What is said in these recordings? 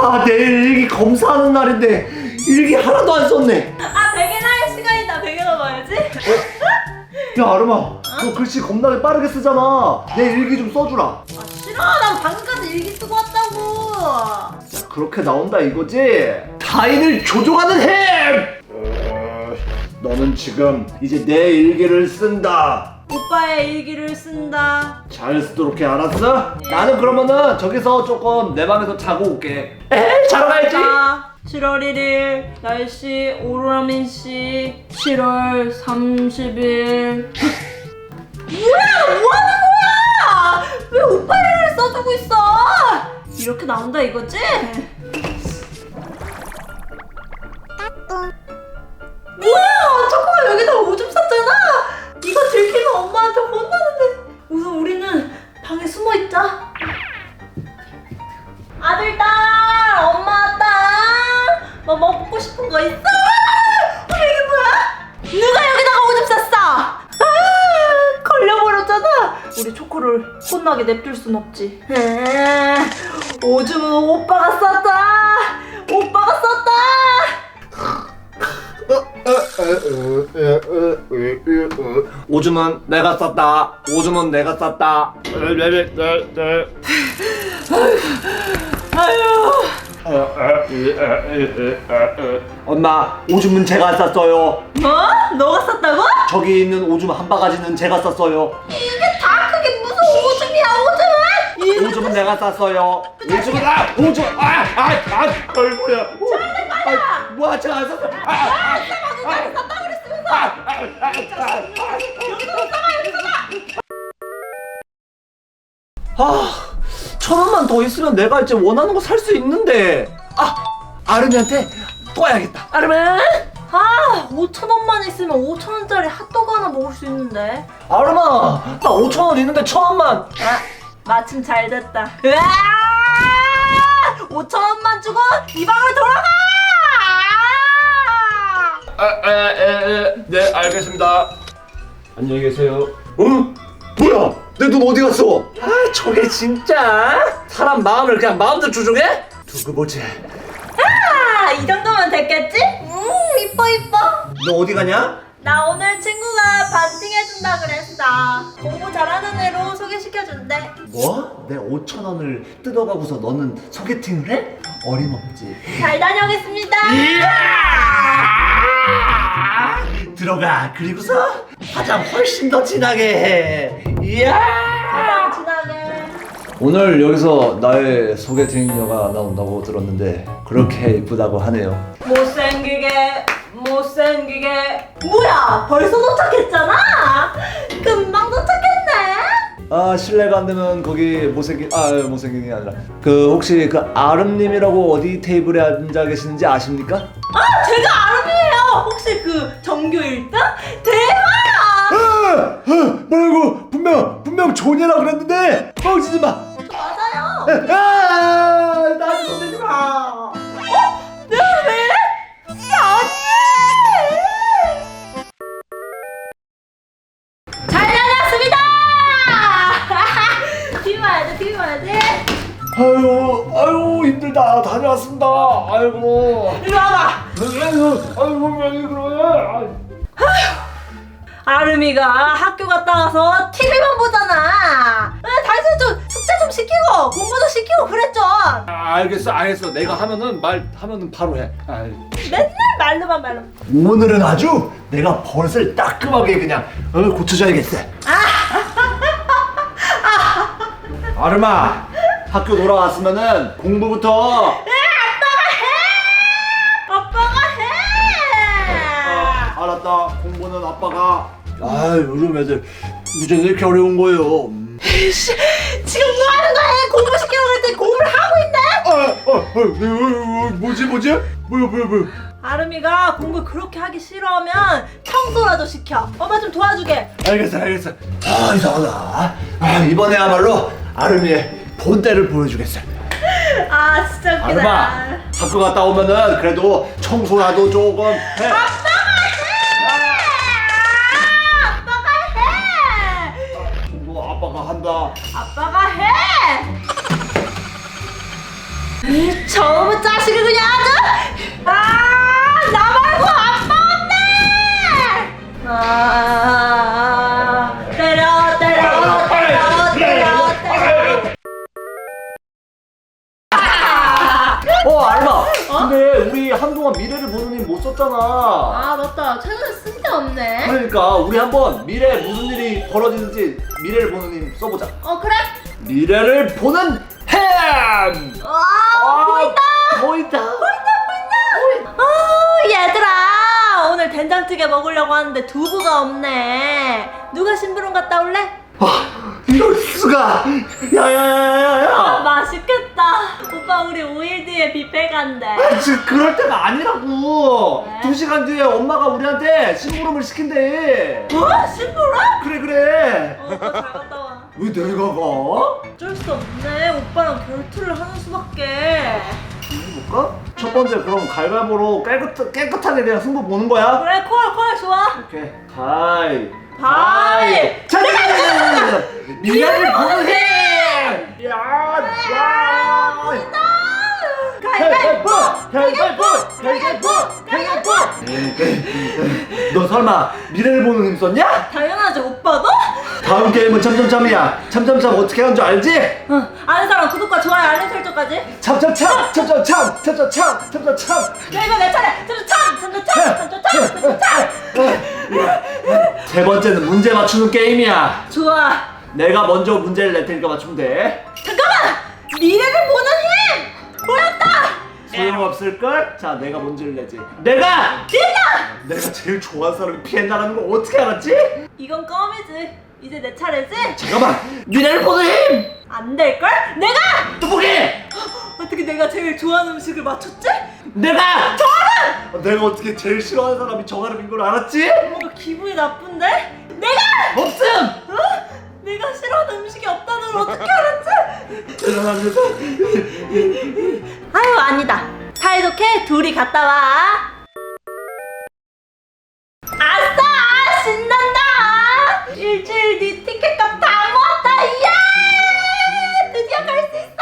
아 내일 일기 검사하는 날인데 일기 하나도 안 썼네. 아 베개나 할 시간이다. 베개나 봐야지. 야 아름아. 너 글씨 겁나게 빠르게 쓰잖아. 내 일기 좀 써주라. 아 싫어. 난 방금까지 일기 쓰고 왔다고. 자 그렇게 나온다 이거지? 타인을 조종하는 햄! 어, 너는 지금 이제 내 일기를 쓴다. 오빠의 일기를 쓴다. 잘 쓰도록 해 알았어? 나는 그러면은 저기서 조금 내 방에서 자고 올게 에 자러 가야지 7월 1일 날씨 오로라민 씨 7월 30일. 뭐야 뭐 하는 거야? 왜 오빠 일을 써주고 있어? 이렇게 나온다 이거지? 혼나게 냅둘 순 없지. 에, 오줌은 오빠가 쌌다. 오빠가 쌌다. 오줌은 내가 쌌다. 오줌은 내가 쌌다. 아유 엄마 오줌은 제가 쌌어요. 뭐? 너가 쌌다고? 저기 있는 오줌 한 바가지는 제가 쌌어요 오줌은? 내가 쌌어요 오줌은 아 오줌 아아아 아 뭐야 제가 안 쌌어 아천 원만 더 있으면 내가 이제 원하는 거 살 수 있는데 아 아름이한테 떠야겠다 아름아 아 5천 원만 있으면 5천 원짜리 핫도그 하나 먹을 수 있는데 아름아 나 5천 원 있는데 천 원만 아, 마침 잘 됐다. 으아! 5천 원만 주고 이 방으로 돌아가! 아에 에 네 알겠습니다 안녕히 계세요 어 뭐야 내 돈 어디 갔어 아 저게 진짜 사람 마음을 그냥 마음대로 조종해 두고 보지 아, 이 정도면 됐겠지? 음, 이뻐 이뻐. 너 어디 가냐 나 오늘 친구가 반팅 해준다 그랬어. 공부 잘하는 애로 소개시켜준대. 뭐? 내 5천 원을 뜯어가고서 너는 소개팅을 해? 어림없지 잘 다녀오겠습니다. 들어가 그리고서 화장 훨씬 더 진하게 해 이야 가장 진하게. 오늘 여기서 나의 소개팅녀가 나온다고 들었는데 그렇게 이쁘다고 하네요 못생기게 못생기게. 뭐야 벌써 도착했잖아? 금방 도착했네. 아 실례가 안 되면 거기 못생긴 아 못생긴 게 아니라. 그 혹시 그 아름님이라고 어디 테이블에 앉아 계시는지 아십니까? 아 제가 아름이에요. 혹시 그 전교 1등? 대박 아, 아, 뭐라고? 분명 분명 존이라 그랬는데. 뻥치지 마. 맞아요. 아, 아유, 힘들다. 다녀왔습니다. 아이고. 이리 와봐 아이고, 아이고 왜 그래? 아름이가 학교 갔다 와서 TV만 보잖아. 아, 다시 좀 숙제 좀 시키고 공부도 시키고 그랬죠. 아, 알겠어, 알겠어. 내가 하면은 말 하면은 바로 해. 아이. 맨날 말로만 말로. 오늘은 아주 내가 버릇을 따끔하게 그냥 어, 고쳐줘야겠어. 아름아, 학교 돌아왔으면은 공부부터 아빠가 해. 어, 알았다. 공부는 아빠가. 아 요즘 애들 유전 이렇게 어려운 거예요. 음. 씨, 지금 뭐 하는 거야? 공부 시키라고 그랬더니 공부를 하고 있네. 아, 아, 아, 어, 어, 뭐지, 뭐지? 뭐야, 뭐야, 뭐야? 아름이가 공부 그렇게 하기 싫어하면 청소라도 시켜. 엄마 좀 도와주게. 알겠어, 알겠어. 아 이상하다. 아 이번에야말로 아름이의 본때를 보여주겠어. 아 진짜 웃기다. 아름아, 학교 갔다 오면은 그래도 청소라도 조금 해. 아빠가 해. 뭐 아빠가 한다. 아빠가 해! 이 저놈의 자식이 그냥 한번 미래에 무슨 일이 벌어지는지 미래를 보는 힘 써보자. 어 그래? 미래를 보는 햄. 와 보인다 보인다. 어 얘들아 오늘 된장찌개 먹으려고 하는데 두부가 없네 누가 심부름 갔다 올래? 아, 이럴 수가. 야야야야야. 아 맛있겠다 오빠 우리 5일 뒤에 뷔페 간대 아, 지금 그럴 때가 아니라고. 왜? 두 시간 뒤에 엄마가 우리한테 심부름을 시킨대. 뭐? 심부름? 그래 그래. 어 오빠 잘 갔다 와 왜 내가 가? 어쩔 수 없네 오빠랑 결투를 하는 수밖에 해볼까? 첫 번째 그럼 갈갈보로 깨끗 깨끗하게 그냥 승부 보는 거야. 그래 콜 콜 좋아 오케이. 가이. 바이 자, 보는 힘. 야, 야. 가위바위보 가위바위보! 가위바위보! 가위바위보! 너 설마 미래를 보는 힘 썼냐? 당연하지 오빠도? 다음 게임은 참참참이야. 참참참 어떻게 하는 줄 알지? 응 아는 사람 구독과 좋아요 알림 설정까지 참참참! 참참참! 참참참! 참참참! 야 이거 내 차례 참참 참참 참참 참참 세 번째는 문제 맞추는 게임이야. 좋아 내가 먼저 문제를 낼 테니까 맞추면 돼. 잠깐만 미래를 보는 힘 보였다 소용없을걸? 자, 내가 문제를 내지. 내가! 됐다 내가 제일 좋아하는 사람이 피해나가는 걸 어떻게 알았지? 이건 껌이지 이제 내 차례지 잠깐만! 미래를 보는 힘! 안 될걸 내가 떡볶이! 어떻게 내가 제일 좋아하는 음식을 맞췄지 내가! 정아름! 내가 어떻게 제일 싫어하는 사람이 정아름인 걸 알았지? 뭔가 기분이 나쁜데 내가 없음! 어? 내가 싫어하는 음식이 없다는 걸 어떻게 알았지? 일어나면서 아유 아니다. 사이좋게 둘이 갔다 와. 아싸! 신난다! 일주일 뒤 티켓값 다 모았다! 예 드디어 갈 수 있어!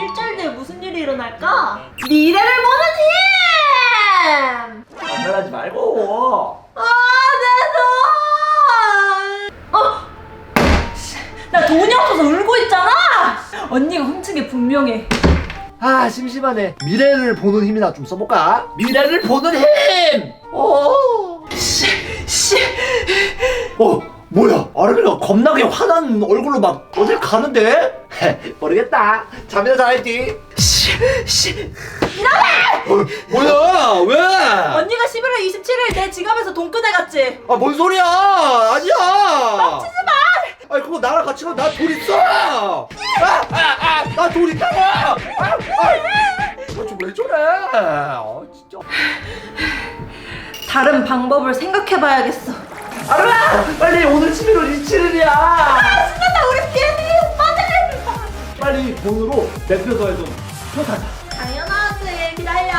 일주일 뒤에 무슨 일이 일어날까? 미래를 보는 힘! 장난하지 말고 아, 내 돈! 어? 씨, 나 돈이 없어서 울고 있잖아! 언니가 훔친 게 분명해. 아 심심하네 미래를 보는 힘이나 좀 써볼까? 미래를 보는 힘! 어, 씨, 씨. 어 뭐야 아름이가 겁나게 화난 얼굴로 막 어딜 가는데? 헤, 모르겠다 잠이나 자야지 씨, 씨. 어, 뭐야 왜? 언니가 11월 27일 내 지갑에서 돈 꺼내갔지? 아 뭔 소리야 아니야 뻥치지 마! 아니 그거 나랑 같이 가면 나돈 있어! 아 아 아나 돈 있다고! 아아좀왜 저래? 아 진짜. 다른 방법을 생각해봐야겠어. 아름아! 빨리 오늘 11월 27일이야! 아, 신난다, 우리 비행기 오빠들! 빨리 돈으로 대표소에서 표 사자 당연하지, 기다려.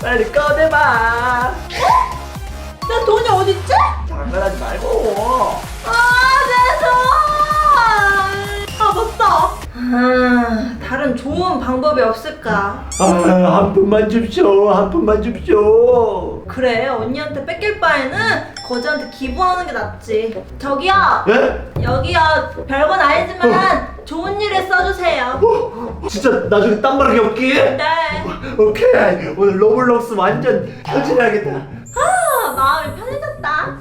빨리 꺼내봐. 내 돈이 어딨지? 장난하지 말고. 아, 내 돈! 아. 아, 다른 좋은 방법이 없을까? 아 한 푼만 줍쇼 한 푼만 줍쇼 그래, 언니한테 뺏길 바에는 거지한테 기부하는 게 낫지. 저기요, 예? 여기요. 별건 아니지만 좋은 일에 써주세요. 어, 진짜 나중에 땀바르기 없기? 네. 오케이 오늘 로블록스 완전 현질해야겠다 아, 마음이 편해졌다.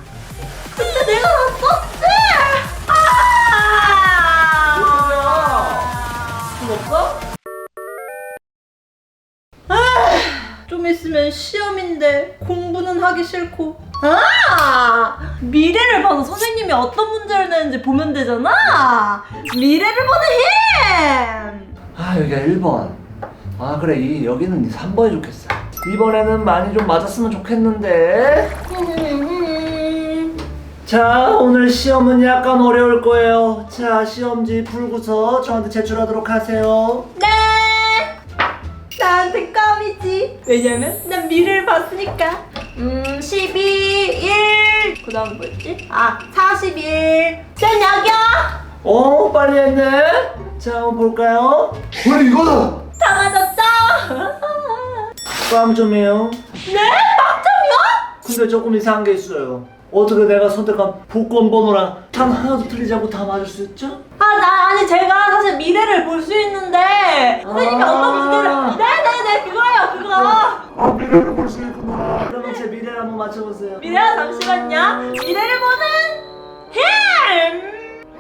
근데 내가 다썼 있으면 시험인데 공부는 하기 싫고. 아! 미래를 봐서 선생님이 어떤 문제를 내는지 보면 되잖아. 미래를 보는 힘! 아 여기가 1번. 아 그래. 이 여기는 3번이 좋겠어. 이번에는 많이 좀 맞았으면 좋겠는데. 자 오늘 시험은 약간 어려울 거예요. 자 시험지 풀고서 저한테 제출하도록 하세요 왜냐면 난 미래를 봤으니까 음 12, 1 그다음 뭐였지? 아 41. 전 여기요 어 빨리 했네 자 한번 볼까요 왜 이거다 다 맞았죠? 빵점이에요. 네? 빵점이요? 근데 조금 이상한 게 있어요. 어떻게 내가 선택한 복권 번호랑 단 하나도 틀리지 않고 다 맞을 수 있죠? 아, 나 아니 제가 사실 미래를 볼 수 있는데 선생님이 아. 엄마 문제를 네네네 그거예요 그거 아 미래를 볼 수 있구나. 그러면 제 미래를 한번 맞춰보세요. 미래야 잠시만요 미래를 보는 힘!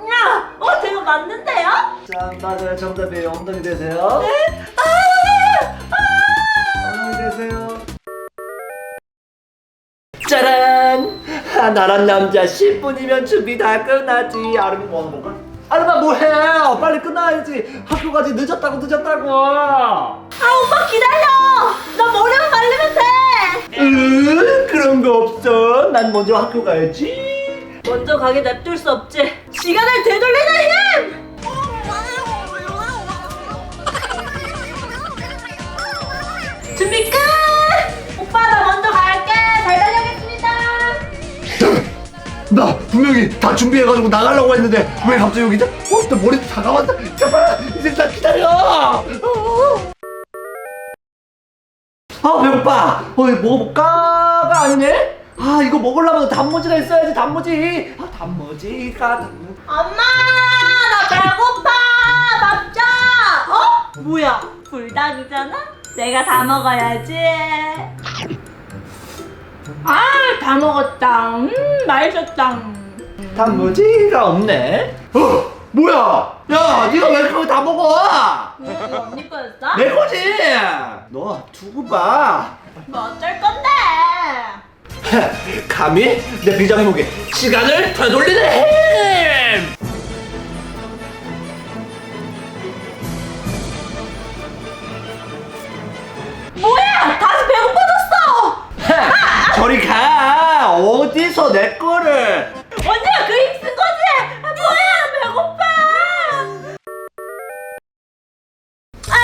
야, 어 제가 맞는데요? 자 맞아요 정답이에요. 엉덩이 되세요. 네? 아, 엉덩이 되세요. 짜란! 아, 나란 남자 10분이면 준비 다 끝났지. 아름이 뭐 하는 건가? 아름아 뭐해? 빨리 끝나야지. 학교까지 늦었다고 늦었다고. 아 오빠 기다려 나 머리만 말리면 돼 으 그런 거 없어. 난 먼저 학교 가야지. 먼저 가게 냅둘 수 없지 시간을 되돌리는 힘! 준비 끝! 나 분명히 다 준비해가지고 나가려고 했는데 왜 갑자기 여기지? 어, 나 머리 다 감았다. 제발 이제 나 기다려. 아 배고파. 어 먹어볼까가 아니네. 아 이거 먹으려면 단무지가 있어야지 단무지. 아 단무지가 단무. 엄마 나 배고파 밥줘 어? 뭐야 불닭이잖아? 내가 다 먹어야지 아 다 먹었다 음 맛있었다 단무지가 없네. 어 뭐야? 야 네가 왜 그거 다 먹어? 이거 언니 거였어? 내 거지. 너 두고 봐. 뭐 어쩔 건데 감히 내 비장의 무게 시간을 되돌리는 힘! 뭐야 다시 배고파졌어 저리 가! 어디서 내 거를? 언니가 그 힘 쓴 거지? 아, 뭐야 배고파 아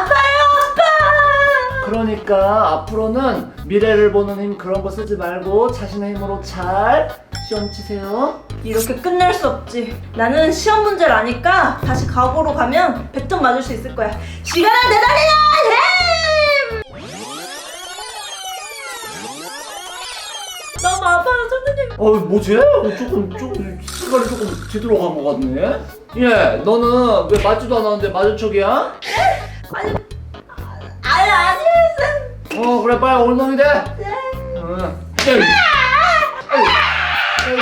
아파요 아파 그러니까 앞으로는 미래를 보는 힘 그런 거 쓰지 말고 자신의 힘으로 잘 시험 치세요. 이렇게 끝낼 수 없지. 나는 시험 문제를 아니까 다시 과거로 가면 100점 맞을 수 있을 거야. 시간을 되돌리는 어, 뭐지? 어, 조금, 조금, 시간이 조금 뒤돌아 간 것 같네? 예, 너는 왜 맞지도 않았는데 맞은 척이야? 아니, 아니, 아니, 쌤. 어, 그래, 빨리 엉덩이 돼. 네. 응. 에이. 에이. 에이.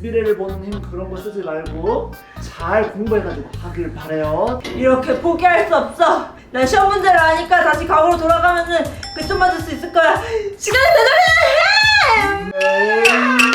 미래를 보는 힘 그런 거 쓰지 말고 잘 공부해가지고 하길 바래요. 이렇게 포기할 수 없어. 난 시험 문제를 아니까 다시 과거로 돌아가면은 100점 맞을 수 있을 거야. Thank you.